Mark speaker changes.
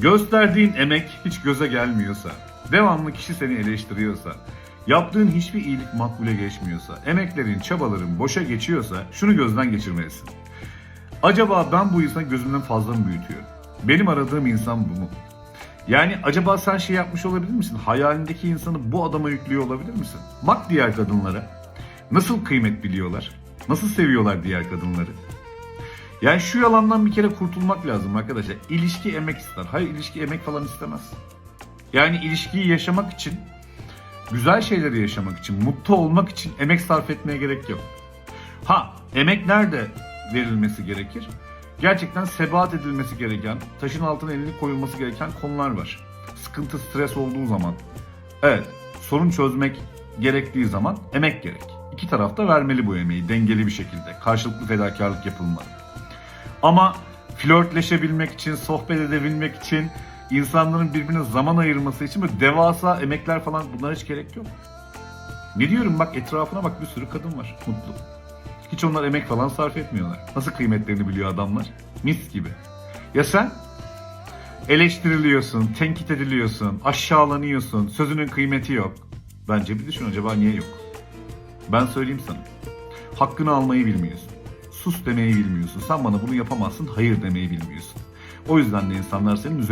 Speaker 1: Gösterdiğin emek hiç göze gelmiyorsa, devamlı kişi seni eleştiriyorsa, yaptığın hiçbir iyilik makbule geçmiyorsa, emeklerin, çabaların boşa geçiyorsa şunu gözden geçirmelisin. Acaba ben bu insanı gözümden fazla mı büyütüyorum? Benim aradığım insan bu mu? Yani acaba sen şey yapmış olabilir misin? Hayalindeki insanı bu adama yüklüyor olabilir misin? Bak diğer kadınlara. Nasıl kıymet biliyorlar? Nasıl seviyorlar diğer kadınları? Yani şu yalandan bir kere kurtulmak lazım arkadaşlar. İlişki emek ister. Hayır ilişki emek falan istemez. Yani ilişkiyi yaşamak için, güzel şeyleri yaşamak için, mutlu olmak için emek sarf etmeye gerek yok. Ha, emek nerede verilmesi gerekir? Gerçekten sebat edilmesi gereken, taşın altına elini koyulması gereken konular var. Sıkıntı, stres olduğu zaman. Evet, sorun çözmek gerektiği zaman emek gerek. İki taraf da vermeli bu emeği dengeli bir şekilde. Karşılıklı fedakarlık yapılmalı. Ama flörtleşebilmek için, sohbet edebilmek için, insanların birbirine zaman ayırması için böyle devasa emekler falan bunlara hiç gerek yok. Ne diyorum bak etrafına bak bir sürü kadın var mutlu. Hiç onlar emek falan sarf etmiyorlar. Nasıl kıymetlerini biliyor adamlar? Mis gibi. Ya sen? Eleştiriliyorsun, tenkit ediliyorsun, aşağılanıyorsun, sözünün kıymeti yok. Bence bir düşün acaba niye yok? Ben söyleyeyim sana. Hakkını almayı bilmiyorsun. Sus demeyi bilmiyorsun. Sen bana bunu yapamazsın, hayır demeyi bilmiyorsun. O yüzden de insanlar senin üzerine